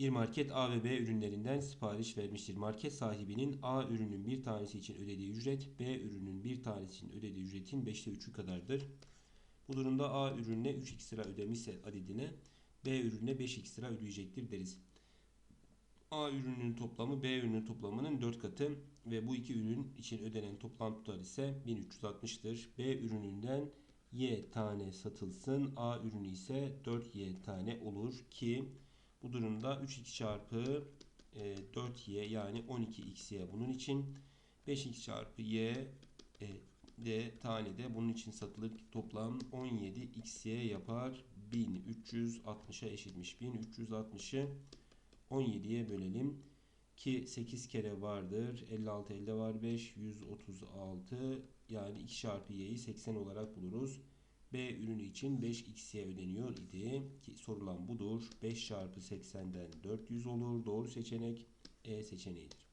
Bir market A ve B ürünlerinden sipariş vermiştir. Market sahibinin A ürünün bir tanesi için ödediği ücret B ürünün bir tanesi için ödediği ücretin 5'te 3'ü kadardır. Bu durumda A ürününe 3x lira ödemişse adedine B ürününe 5x lira ödeyecektir deriz. A ürününün toplamı B ürünün toplamının 4 katı ve bu iki ürün için ödenen toplam tutar ise 1360'tır. B ürününden Y tane satılsın. A ürünü ise 4Y tane olur ki bu durumda 3x çarpı e, 4y yani 12xy bunun için. 5x çarpı y e, de tane de bunun için satılır toplam 17xy yapar. 1360'a eşitmiş. 1360'ı 17'ye bölelim ki 8 kere vardır. 56 elde var 5 136 yani 2 çarpı y'yi 80 olarak buluruz B ürünü için 5x'ye ödeniyor idi. Ki sorulan budur. 5 çarpı 80'den 400 olur. Doğru seçenek E seçeneğidir.